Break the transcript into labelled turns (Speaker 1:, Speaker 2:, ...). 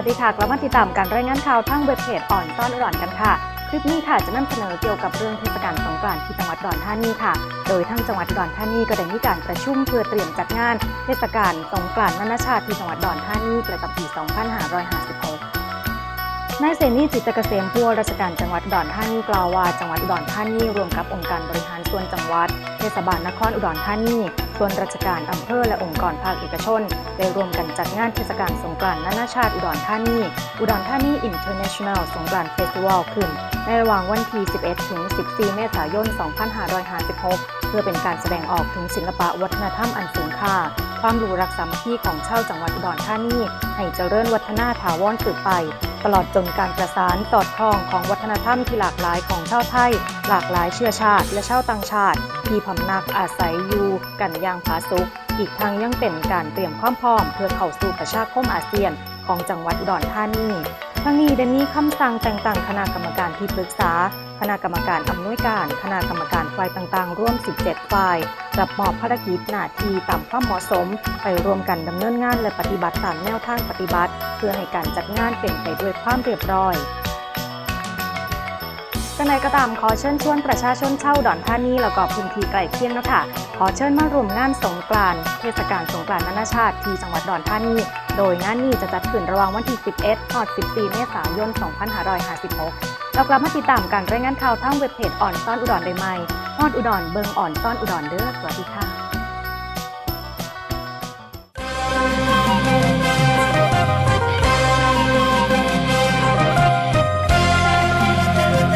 Speaker 1: วัสดีค่ะกลับมาติดตามการรายงานข่าวทางเว็บเพจอ่อนต้อนอ่อนกันค่ะ คลิปนี้ค่ะจะนำเสนอเกี่ยวกับเรื่องเทศกาลสงกรานต์ที่จังหวัดอุดรธานีค่ะ โดยทั้งจังหวัดอุดรธานีก็ได้มีการประชุมเพื่อเตรียมจัดงาน เทศกาลสงกรานต์นานาชาติที่จังหวัดอุดรธานีประจำปี 2556 นายเสนีจิตเกษมผู้ว่าราชการจังหวัดอุดรธานีกล่าวว่าจังหวัดอุดรธานีรวมกับองค์การบริหารส่วนจังหวัด เทศบาลนครอุดรธานีส่วนราชการอำเภอและองค์กรภาคเอกชน ได้รวมกันจัดงานเทศกาลสงกรานต์นานาชาติอุดรธานีอุดรธานี International สงกรานต์เฟสติวัลขึ้น ในระหว่างวันที่ 11 ถึง 14 เมษายน 2556 เพื่อเป็นการแสดงออกถึงศิลปะวัฒนธรรมอันสูงค่า ความรู้รักสามัคคีของชาวจังหวัดอุดรธานีให้เจริญวัฒนาถาวรสืบไป ตลอดจนการประสานสอดคล้องของวัฒนธรรมที่หลากหลายของชาวไทย หลากหลายเชื้อชาติ และชาวต่างชาติ ที่พำนักอาศัยอยู่กันอย่างผาสุกอีกทั้งยังเป็นการเตรียมความพร้อม เพื่อเข้าสู่ประชาคมอาเซียน ของจังหวัดอุดรธานี ทั้งนี้ได้มีคำสั่งแต่งตั้งคณะกรรมการที่ปรึกษา คณะกรรมการอำนวยการ คณะกรรมการฝ่ายต่างๆ ร่วม 17 ฝ่าย รับมอบภารกิจหน้าที่ตามความเหมาะสม ไปร่วมกันดำเนินงานและปฏิบัติตามแนวทางปฏิบัติ เพื่อให้การจัดงานเป็นไปด้วยความเรียบร้อยก็ในก็ตามขอเชิญชวนประชาชนเช่าดอนท่านีแล้วก็พื้นที่ใกล้เคียงนะคะขอเชิญมาร่วมงานสงกรานต์เทศกาลสงกรานต์นานาชาติที่จังหวัดดอนท่านี โดยงานนี้จะจัดขึ้นระหว่างวันที่ 11 ถึง 14 เมษายน 2556 เรากลับมาติดตามการรายงานข่าวทางเว็บเพจอ่อนซ่อนอุดรได้ไหมฮอดอุดรเบิงอ่อนซ่อนอุดรเด้อสวัสดีค่ะ